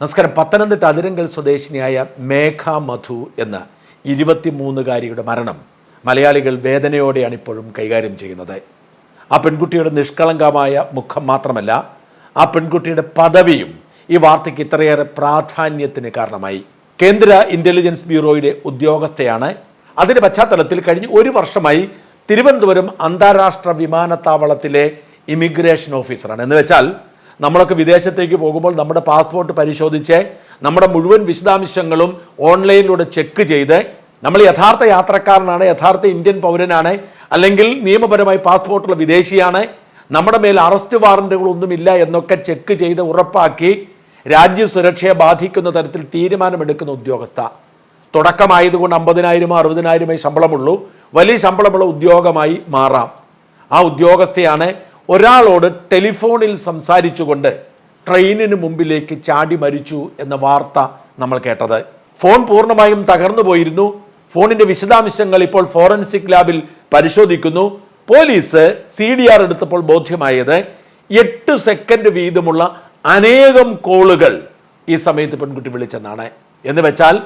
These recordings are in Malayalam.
നമസ്കാരം. പത്തനംതിട്ട അതിരങ്കൽ സ്വദേശിനിയായ മേഘ മധു എന്ന ഇരുപത്തിമൂന്നുകാരിയുടെ മരണം മലയാളികൾ വേദനയോടെയാണ് ഇപ്പോഴും കൈകാര്യം ചെയ്യുന്നത്. ആ പെൺകുട്ടിയുടെ നിഷ്കളങ്കമായ മുഖം മാത്രമല്ല ആ പെൺകുട്ടിയുടെ പദവിയും ഈ വാർത്തയ്ക്ക് ഇത്രയേറെ പ്രാധാന്യത്തിന് കാരണമായി. കേന്ദ്ര ഇന്റലിജൻസ് ബ്യൂറോയിലെ ഉദ്യോഗസ്ഥയാണ്. അതിന്റെ പശ്ചാത്തലത്തിൽ കഴിഞ്ഞ ഒരു വർഷമായി തിരുവനന്തപുരം അന്താരാഷ്ട്ര വിമാനത്താവളത്തിലെ ഇമിഗ്രേഷൻ ഓഫീസറാണ്. എന്ന് വെച്ചാൽ നമ്മളൊക്കെ വിദേശത്തേക്ക് പോകുമ്പോൾ നമ്മുടെ പാസ്പോർട്ട് പരിശോധിച്ച് നമ്മുടെ മുഴുവൻ വിശദാംശങ്ങളും ഓൺലൈനിലൂടെ ചെക്ക് ചെയ്ത് നമ്മൾ യഥാർത്ഥ യാത്രക്കാരനാണ് യഥാർത്ഥ ഇന്ത്യൻ പൗരനാണ് അല്ലെങ്കിൽ നിയമപരമായി പാസ്പോർട്ടുള്ള വിദേശിയാണ് നമ്മുടെ മേൽ അറസ്റ്റ് വാറന്റുകളൊന്നുമില്ല എന്നൊക്കെ ചെക്ക് ചെയ്ത് ഉറപ്പാക്കി രാജ്യസുരക്ഷയെ ബാധിക്കുന്ന തരത്തിൽ തീരുമാനമെടുക്കുന്ന ഉദ്യോഗസ്ഥ. തുടക്കമായതുകൊണ്ട് അമ്പതിനായിരമോ അറുപതിനായിരമേ ശമ്പളമുള്ളൂ. വലിയ ശമ്പളമുള്ള ഉദ്യോഗമായി മാറാം. ആ ഉദ്യോഗസ്ഥയാണ് ഒരാളോട് ടെലിഫോണിൽ സംസാരിച്ചുകൊണ്ട് ട്രെയിനിന് മുമ്പിലേക്ക് ചാടി മരിച്ചു എന്ന വാർത്ത നമ്മൾ കേട്ടത്. ഫോൺ പൂർണമായും തകർന്നു പോയിരുന്നു. ഫോണിന്റെ വിശദാംശങ്ങൾ ഇപ്പോൾ ഫോറൻസിക് ലാബിൽ പരിശോധിക്കുന്നു. പോലീസ് സി ഡി ആർ എടുത്തപ്പോൾ ബോധ്യമായത് എട്ട് സെക്കൻഡ് വീതമുള്ള അനേകം കോളുകൾ ഈ സമയത്ത് പെൺകുട്ടി വിളിച്ചെന്നാണ്. എന്ന് വെച്ചാൽ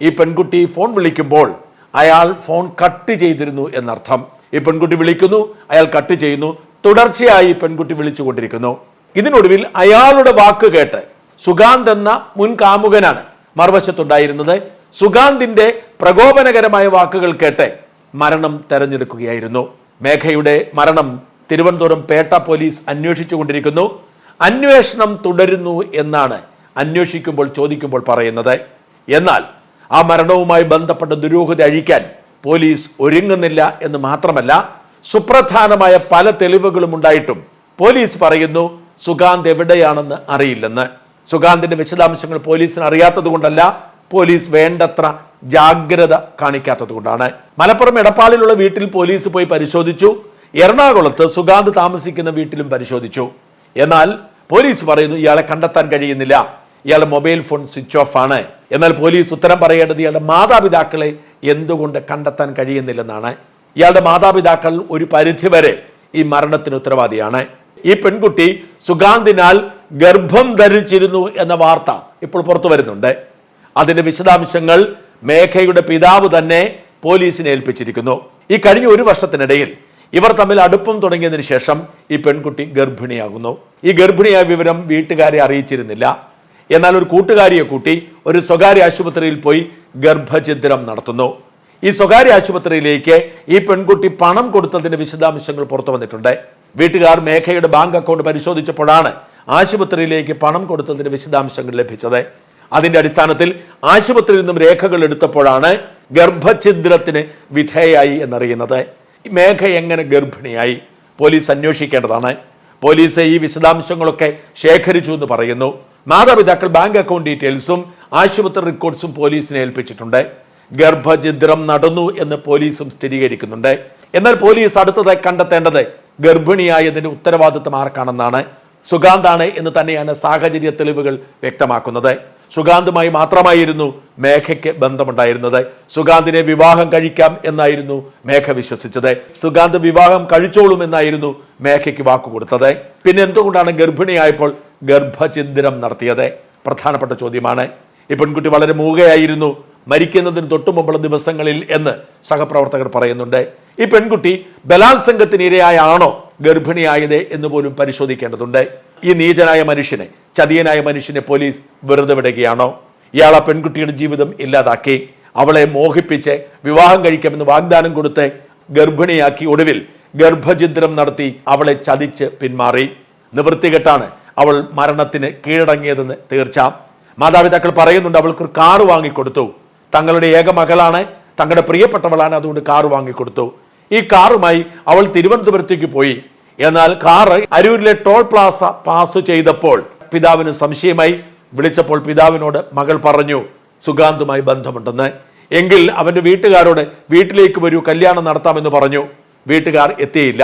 ഈ പെൺകുട്ടി ഫോൺ വിളിക്കുമ്പോൾ അയാൾ ഫോൺ കട്ട് ചെയ്തിരുന്നു എന്നർത്ഥം. ഈ പെൺകുട്ടി വിളിക്കുന്നു അയാൾ കട്ട് ചെയ്യുന്നു. തുടർച്ചയായി പെൺകുട്ടി വിളിച്ചുകൊണ്ടിരിക്കുന്നു. ഇതിനൊടുവിൽ അയാളുടെ വാക്ക് കേട്ട് സുഗാന്ത് എന്ന മുൻ കാമുകനാണ് മറുവശത്തുണ്ടായിരുന്നത്. സുഗാന്തിന്റെ പ്രകോപനകരമായ വാക്കുകൾ കേട്ട് മരണം തെരഞ്ഞെടുക്കുകയായിരുന്നു. മേഘയുടെ മരണം തിരുവനന്തപുരം പേട്ട പോലീസ് അന്വേഷിച്ചുകൊണ്ടിരിക്കുന്നു. അന്വേഷണം തുടരുന്നു എന്നാണ് അന്വേഷിക്കുമ്പോൾ ചോദിക്കുമ്പോൾ പറയുന്നത്. എന്നാൽ ആ മരണവുമായി ബന്ധപ്പെട്ട ദുരൂഹത അഴിക്കാൻ പോലീസ് ഒരുങ്ങുന്നില്ല എന്ന് മാത്രമല്ല സുപ്രധാനമായ പല തെളിവുകളും ഉണ്ടായിട്ടും പോലീസ് പറയുന്നു സുഗാന്ത് എവിടെയാണെന്ന് അറിയില്ലെന്ന്. സുഗാന്തിന്റെ വിശദാംശങ്ങൾ പോലീസിന് അറിയാത്തത് കൊണ്ടല്ല പോലീസ് വേണ്ടത്ര ജാഗ്രത കാണിക്കാത്തത് കൊണ്ടാണ്. മലപ്പുറം എടപ്പാളിലുള്ള വീട്ടിൽ പോലീസ് പോയി പരിശോധിച്ചു. എറണാകുളത്ത് സുഗാന്ത് താമസിക്കുന്ന വീട്ടിലും പരിശോധിച്ചു. എന്നാൽ പോലീസ് പറയുന്നു ഇയാളെ കണ്ടെത്താൻ കഴിയുന്നില്ല. ഇയാളെ മൊബൈൽ ഫോൺ സ്വിച്ച് ഓഫ് ആണ്. എന്നാൽ പോലീസ് ഉത്തരം പറയേണ്ടത് ഇയാളുടെ മാതാപിതാക്കളെ എന്തുകൊണ്ട് കണ്ടെത്താൻ കഴിയുന്നില്ലെന്നാണ്. ഇയാളുടെ മാതാപിതാക്കൾ ഒരു പരിധിവരെ ഈ മരണത്തിന് ഉത്തരവാദിയാണ്. ഈ പെൺകുട്ടി സുഗാന്തിനാൽ ഗർഭം ധരിച്ചിരുന്നു എന്ന വാർത്ത ഇപ്പോൾ പുറത്തു വരുന്നുണ്ട്. അതിന്റെ വിശദാംശങ്ങൾ മേഘയുടെ പിതാവ് തന്നെ പോലീസിനെ ഏൽപ്പിച്ചിരിക്കുന്നു. ഈ കഴിഞ്ഞ ഒരു വർഷത്തിനിടയിൽ ഇവർ തമ്മിൽ അടുപ്പം തുടങ്ങിയതിന് ശേഷം ഈ പെൺകുട്ടി ഗർഭിണിയാകുന്നു. ഈ ഗർഭിണിയായ വിവരം വീട്ടുകാരെ അറിയിച്ചിരുന്നില്ല. എന്നാൽ ഒരു കൂട്ടുകാരിയെ കൂട്ടി ഒരു സ്വകാര്യ ആശുപത്രിയിൽ പോയി ഗർഭഛിദ്രം നടത്തുന്നു. ഈ സ്വകാര്യ ആശുപത്രിയിലേക്ക് ഈ പെൺകുട്ടി പണം കൊടുത്തതിന്റെ വിശദാംശങ്ങൾ പുറത്തു വന്നിട്ടുണ്ട്. വീട്ടുകാർ മേഘയുടെ ബാങ്ക് അക്കൗണ്ട് പരിശോധിച്ചപ്പോഴാണ് ആശുപത്രിയിലേക്ക് പണം കൊടുത്തതിന്റെ വിശദാംശങ്ങൾ ലഭിച്ചത്. അതിന്റെ അടിസ്ഥാനത്തിൽ ആശുപത്രിയിൽ നിന്നും രേഖകൾ എടുത്തപ്പോഴാണ് ഗർഭഛിദ്രത്തിന് വിധേയായി എന്നറിയുന്നത്. മേഘ എങ്ങനെ ഗർഭിണിയായി? പോലീസ് അന്വേഷിക്കേണ്ടതാണ്. പോലീസ് ഈ വിശദാംശങ്ങളൊക്കെ ശേഖരിച്ചു എന്ന് പറയുന്നു. മാതാപിതാക്കൾ ബാങ്ക് അക്കൗണ്ട് ഡീറ്റെയിൽസും ആശുപത്രി റെക്കോർഡ്സും പോലീസിനെ ഏൽപ്പിച്ചിട്ടുണ്ട്. ഗർഭഛിദ്രം നടന്നു എന്ന് പോലീസും സ്ഥിരീകരിക്കുന്നുണ്ട്. എന്നാൽ പോലീസ് അടുത്തതായി കണ്ടെത്തേണ്ടത് ഗർഭിണിയായതിന്റെ ഉത്തരവാദിത്വം ആർക്കാണെന്നാണ്. സുഗാന്താണ് എന്ന് തന്നെയാണ് സാഹചര്യ തെളിവുകൾ വ്യക്തമാക്കുന്നത്. സുഗാന്തുമായി മാത്രമായിരുന്നു മേഘയ്ക്ക് ബന്ധമുണ്ടായിരുന്നത്. സുഗാന്തിനെ വിവാഹം കഴിക്കാം എന്നായിരുന്നു മേഘ വിശ്വസിച്ചത്. സുഗാന്ത് വിവാഹം കഴിച്ചോളും എന്നായിരുന്നു മേഘയ്ക്ക് വാക്കു കൊടുത്തത്. പിന്നെ എന്തുകൊണ്ടാണ് ഗർഭിണിയായപ്പോൾ ഗർഭഛിദ്രം നടത്തിയത്? പ്രധാനപ്പെട്ട ചോദ്യമാണ്. ഈ പെൺകുട്ടി വളരെ മൂകയായിരുന്നു. മരിക്കുന്നതിന് തൊട്ടുമുമ്പുള്ള ദിവസങ്ങളിൽ എന്ന് സഹപ്രവർത്തകർ പറയുന്നുണ്ട്. ഈ പെൺകുട്ടി ബലാത്സംഗത്തിന് ഇരയായാണോ ഗർഭിണിയായത് എന്ന് പോലും പരിശോധിക്കേണ്ടതുണ്ട്. ഈ നീചനായ മനുഷ്യനെ ചതിയനായ മനുഷ്യനെ പോലീസ് വെറുതെ വിടുകയാണോ? ഇയാൾ ആ പെൺകുട്ടിയുടെ ജീവിതം ഇല്ലാതാക്കി അവളെ മോഹിപ്പിച്ച് വിവാഹം കഴിക്കാമെന്ന് വാഗ്ദാനം കൊടുത്ത് ഗർഭിണിയാക്കി ഒടുവിൽ ഗർഭഛിദ്രം നടത്തി അവളെ ചതിച്ച് പിന്മാറി. നിവൃത്തികെട്ടാണ് അവൾ മരണത്തിന് കീഴടങ്ങിയതെന്ന് തീർച്ച. മാതാപിതാക്കൾ പറയുന്നുണ്ട് അവൾക്കൊരു കാറ് വാങ്ങിക്കൊടുത്തു. തങ്ങളുടെ ഏക മകളാണ് തങ്ങളുടെ പ്രിയപ്പെട്ടവളാണ് അതുകൊണ്ട് കാറ് വാങ്ങിക്കൊടുത്തു. ഈ കാറുമായി അവൾ തിരുവനന്തപുരത്തേക്ക് പോയി. എന്നാൽ കാറ് അരൂരിലെ ടോൾ പ്ലാസ പാസ് ചെയ്തപ്പോൾ പിതാവിന് സംശയമായി. വിളിച്ചപ്പോൾ പിതാവിനോട് മകൾ പറഞ്ഞു സുഗാന്തുമായി ബന്ധമുണ്ടെന്ന്. എങ്കിൽ അവന്റെ വീട്ടുകാരോട് വീട്ടിലേക്ക് വരൂ കല്യാണം നടത്താമെന്ന് പറഞ്ഞു. വീട്ടുകാർ എത്തിയില്ല.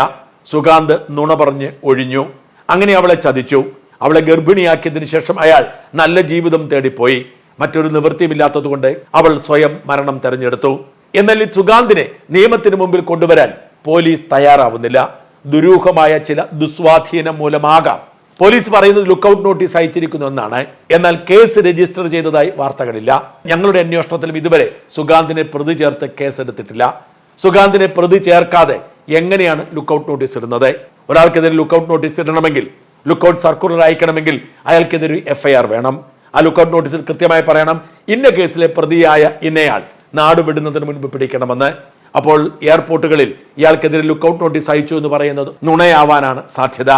സുഗാന്ത് നുണ പറഞ്ഞ് ഒഴിഞ്ഞു. അങ്ങനെ അവളെ ചതിച്ചു. അവളെ ഗർഭിണിയാക്കിയതിനു ശേഷം അയാൾ നല്ല ജീവിതം തേടിപ്പോയി. മറ്റൊരു നിവൃത്തിയുമില്ലാത്തതുകൊണ്ട് അവൾ സ്വയം മരണം തെരഞ്ഞെടുത്തു. എന്നാൽ ഈ സുഗാന്തിനെ നിയമത്തിന് മുമ്പിൽ കൊണ്ടുവരാൻ പോലീസ് തയ്യാറാവുന്നില്ല. ദുരൂഹമായ ചില ദുസ്വാധീനം മൂലമാകാം. പോലീസ് പറയുന്നത് ലുക്കൌട്ട് നോട്ടീസ് അയച്ചിരിക്കുന്നു എന്നാണ് എന്നാൽ കേസ് രജിസ്റ്റർ ചെയ്തതായി വാർത്തകളില്ല. ഞങ്ങളുടെ അന്വേഷണത്തിലും ഇതുവരെ സുഗാന്തിനെ പ്രതി ചേർത്ത് കേസെടുത്തിട്ടില്ല. സുഗാന്തിനെ പ്രതി ചേർക്കാതെ എങ്ങനെയാണ് ലുക്കൌട്ട് നോട്ടീസ് ഇടുന്നത്? ഒരാൾക്കെതിരെ ലുക്കൌട്ട് നോട്ടീസ് ഇടണമെങ്കിൽ ലുക്കൌട്ട് സർക്കുലർ അയക്കണമെങ്കിൽ അയാൾക്കെതിരെ എഫ്ഐആർ വേണം. ആ ലുക്കൌട്ട് നോട്ടീസിൽ കൃത്യമായി പറയണം. ഇന്ന കേസിലെ പ്രതിയായ ഇന്നയാൾ നാട് വിടുന്നതിന് മുൻപ് പിടിക്കണമെന്ന്. അപ്പോൾ എയർപോർട്ടുകളിൽ ഇയാൾക്കെതിരെ ലുക്കൌട്ട് നോട്ടീസ് അയച്ചു എന്ന് പറയുന്നത് നുണയാവാനാണ് സാധ്യത.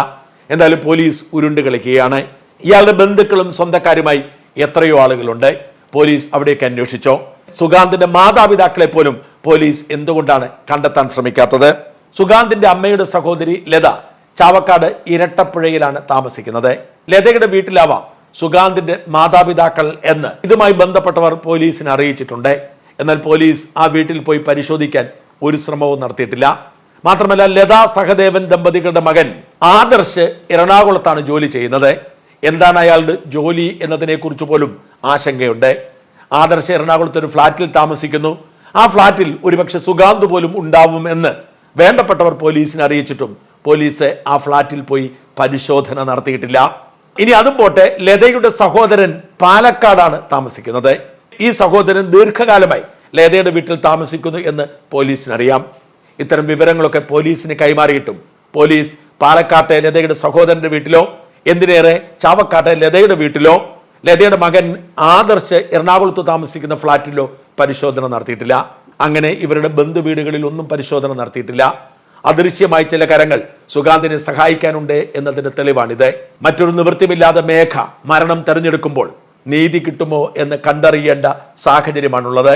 എന്തായാലും പോലീസ് ഉരുണ്ട് കളിക്കുകയാണ്. ഇയാളുടെ ബന്ധുക്കളും സ്വന്തക്കാരുമായി എത്രയോ ആളുകളുണ്ട്. പോലീസ് അവിടേക്ക് അന്വേഷിച്ചോ? സുഗാന്തിന്റെ മാതാപിതാക്കളെ പോലും പോലീസ് എന്തുകൊണ്ടാണ് കണ്ടെത്താൻ ശ്രമിക്കാത്തത്? സുഗാന്തിന്റെ അമ്മയുടെ സഹോദരി ലത ചാവക്കാട് ഇരട്ടപ്പുഴയിലാണ് താമസിക്കുന്നത്. ലതയുടെ വീട്ടിലാവാം സുഗാന്തിന്റെ മാതാപിതാക്കൾ എന്ന്. ഇതുമായി ബന്ധപ്പെട്ടവർ പോലീസിനെ അറിയിച്ചിട്ടുണ്ട്. എന്നാൽ പോലീസ് ആ വീട്ടിൽ പോയി പരിശോധിക്കാൻ ഒരു ശ്രമവും നടത്തിയിട്ടില്ല. മാത്രമല്ല ലതാ സഹദേവൻ ദമ്പതികളുടെ മകൻ ആദർശ് എറണാകുളത്താണ് ജോലി ചെയ്യുന്നത്. എന്താണ് അയാളുടെ ജോലി എന്നതിനെ കുറിച്ച് പോലും ആശങ്കയുണ്ട്. ആദർശ് എറണാകുളത്ത് ഒരു ഫ്ളാറ്റിൽ താമസിക്കുന്നു. ആ ഫ്ളാറ്റിൽ ഒരുപക്ഷെ സുഗാന്ത് പോലും ഉണ്ടാവും എന്ന് വേണ്ടപ്പെട്ടവർ പോലീസിനെ അറിയിച്ചിട്ടും പോലീസ് ആ ഫ്ളാറ്റിൽ പോയി പരിശോധന നടത്തിയിട്ടില്ല. ഇനി അതും പോട്ടെ ലതയുടെ സഹോദരൻ പാലക്കാടാണ് താമസിക്കുന്നത്. ഈ സഹോദരൻ ദീർഘകാലമായി ലതയുടെ വീട്ടിൽ താമസിക്കുന്നു എന്ന് പോലീസിനറിയാം. ഇത്തരം വിവരങ്ങളൊക്കെ പോലീസിന് കൈമാറിയിട്ടും പോലീസ് പാലക്കാട്ടെ ലതയുടെ സഹോദരന്റെ വീട്ടിലോ എന്തിനേറെ ചാവക്കാട്ടെ ലതയുടെ വീട്ടിലോ ലതയുടെ മകൻ ആദർശ് എറണാകുളത്ത് താമസിക്കുന്ന ഫ്ളാറ്റിലോ പരിശോധന നടത്തിയിട്ടില്ല. അങ്ങനെ ഇവരുടെ ബന്ധുവീടുകളിൽ ഒന്നും പരിശോധന നടത്തിയിട്ടില്ല. അദൃശ്യമായി ചില കരങ്ങൾ സുഗാന്തിനെ സഹായിക്കാനുണ്ട് എന്നതിന്റെ തെളിവാണിത്. മറ്റൊരു നിവൃത്തിമില്ലാതെ മേഘ മരണം തെരഞ്ഞെടുക്കുമ്പോൾ നീതി കിട്ടുമോ എന്ന് കണ്ടറിയേണ്ട സാഹചര്യമാണുള്ളത്.